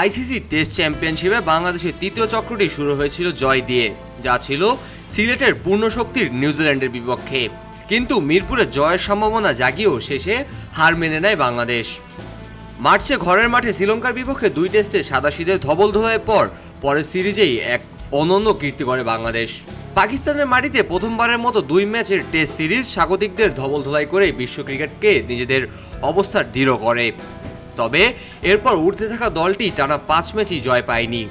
ICC test চ্যাম্পিয়নশিপে বাংলাদেশের তৃতীয় চক্রটি শুরু হয়েছিল জয় দিয়ে, যা ছিল সিলেটের পূর্ণ শক্তির নিউজিল্যান্ডের বিপক্ষে। কিন্তু মিরপুরে জয়ের সম্ভাবনা জাগিয়েও শেষে হার মেনে নেয় বাংলাদেশ। মার্চে ঘরের মাঠে শ্রীলঙ্কার বিপক্ষে দুই টেস্টে সাদাশিদে ধবল ধোলার পর পরের সিরিজেই এক অনন্য কীর্তি করে বাংলাদেশ। পাকিস্তানের মাটিতে প্রথমবারের মতো দুই ম্যাচের টেস্ট সিরিজ স্বাগতিকদের ধবল ধোলাই করে বিশ্ব ক্রিকেটকে নিজেদের অবস্থা দৃঢ় করে। তবে এরপর উঠতে থাকা দলটি টানা পাঁচ ম্যাচই জয় পায়নি।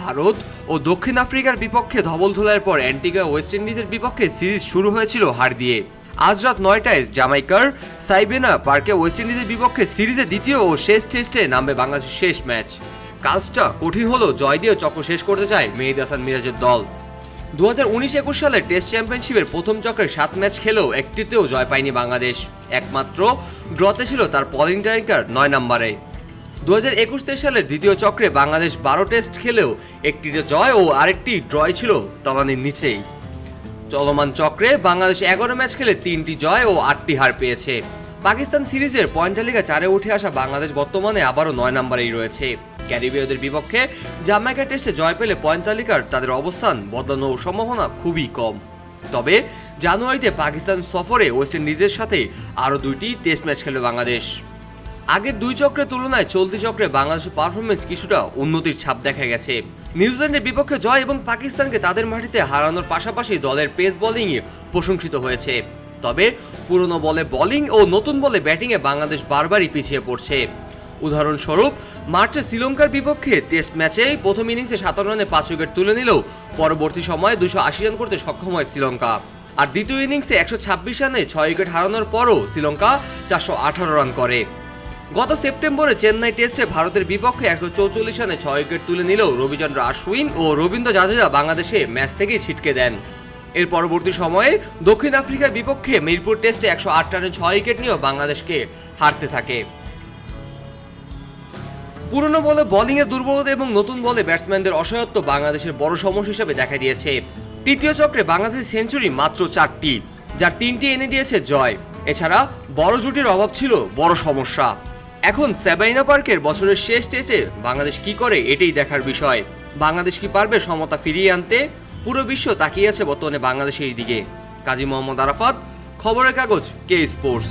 ভারত ও দক্ষিণ আফ্রিকার বিপক্ষে ধবল ধোলার পর অ্যান্টিগা ওয়েস্ট ইন্ডিজের বিপক্ষে সিরিজ শুরু হয়েছিল হার দিয়ে। আজ রাত নয়টায় জামাইকার সাইবেনা পার্কে ওয়েস্ট ইন্ডিজের বিপক্ষে সিরিজে দ্বিতীয় ও শেষ টেস্টে নামবে বাংলাদেশের শেষ ম্যাচ। কাজটা কঠিন হলেও জয় দিয়ে চক্র শেষ করতে চায় মেহিদ হাসান মিরাজের দল। দু হাজার উনিশ একুশ সালের টেস্ট চ্যাম্পিয়নশিপের প্রথম চক্রের সাত ম্যাচ খেলেও একটিতেও জয় পায়নি বাংলাদেশ। একমাত্র ড্রতে ছিল তার পলিং টাইকার নয় নম্বরে। দু হাজার একুশ সালের দ্বিতীয় চক্রে বাংলাদেশ বারো টেস্ট খেলেও একটিতে জয় ও আরেকটি ড্রয় ছিল তলানির নিচেই। চলমান চক্রে বাংলাদেশ এগারো ম্যাচ খেলে তিনটি জয় ও আটটি হার পেয়েছে। পাকিস্তান সিরিজের পয়েন্ট তালিকা চারে উঠে আসা বাংলাদেশ বর্তমানে আবারও নয় নম্বরেই রয়েছে। ক্যারিবীয়দের বিপক্ষে জামাইকা টেস্টে জয় পেলে পয়েন্ট তালিকার তাদের অবস্থান বদলানোর সম্ভাবনা খুবই কম। তবে জানুয়ারিতে পাকিস্তান সফরে ওয়েস্ট ইন্ডিজের সাথে আরও দুইটি টেস্ট ম্যাচ খেলবে বাংলাদেশ। আগের দুই চক্রের তুলনায় চলতি চক্রে বাংলাদেশের পারফরমেন্স কিছুটা উন্নতির ছাপ দেখা গেছে। নিউজিল্যান্ডের বিপক্ষে জয় এবং পাকিস্তানকে তাদের মাটিতে হারানোর পাশাপাশি দলের পেস বোলিংয়ে প্রশংসিত হয়েছে। তবে পুরনো বলে বোলিং ও নতুন বলে ব্যাটিংয়ে বাংলাদেশ বারবারই পিছিয়ে পড়ছে। উদাহরণস্বরূপ মার্চে শ্রীলঙ্কার বিপক্ষে টেস্ট ম্যাচে প্রথম ইনিংসে সাতান্ন রানে পাঁচ উইকেট তুলে নিলেও পরবর্তী সময়ে দুশো আশি রান করতে সক্ষম হয় শ্রীলঙ্কা। আর দ্বিতীয় ইনিংসে একশো ছাব্বিশ রানে ছয় উইকেট হারানোর পরও শ্রীলঙ্কা চারশো আঠারো রান করে। গত সেপ্টেম্বরে চেন্নাই টেস্টে ভারতের বিপক্ষে একশো চৌচল্লিশ রানে ছয় উইকেট তুলে নিলেও রবিচন্দ্র আশ্বিন ও রবীন্দ্র জাদেজা বাংলাদেশে ম্যাচ থেকেই ছিটকে দেন। এর পরবর্তী সময়ে দক্ষিণ আফ্রিকার বিপক্ষে মিরপুর টেস্টে একশো আট রানে ছয় উইকেট নিয়েও বাংলাদেশকে হারতে থাকে। পুরনো বলে বোলিংয়ের দুর্বলতা এবং নতুন বলে ব্যাটসম্যানদের অসহায়ত্ব বাংলাদেশের বড় সমস্যা হিসেবে দেখা দিয়েছে। তৃতীয় চক্রে বাংলাদেশের সেঞ্চুরি মাত্র চারটি, যার তিনটি এনে দিয়েছে জয়। এছাড়া বড় জুটির অভাব ছিল বড় সমস্যা। এখন সেবাইনা পার্কের বছরের শেষ টেস্টে বাংলাদেশ কি করে এটাই দেখার বিষয়। বাংলাদেশ কি পারবে সমতা ফিরিয়ে আনতে? পুরো বিশ্ব তাকিয়ে আছে বর্তমানে বাংলাদেশের দিকে। কাজী মোহাম্মদ আরাফাত, খবরের কাগজ কে স্পোর্টস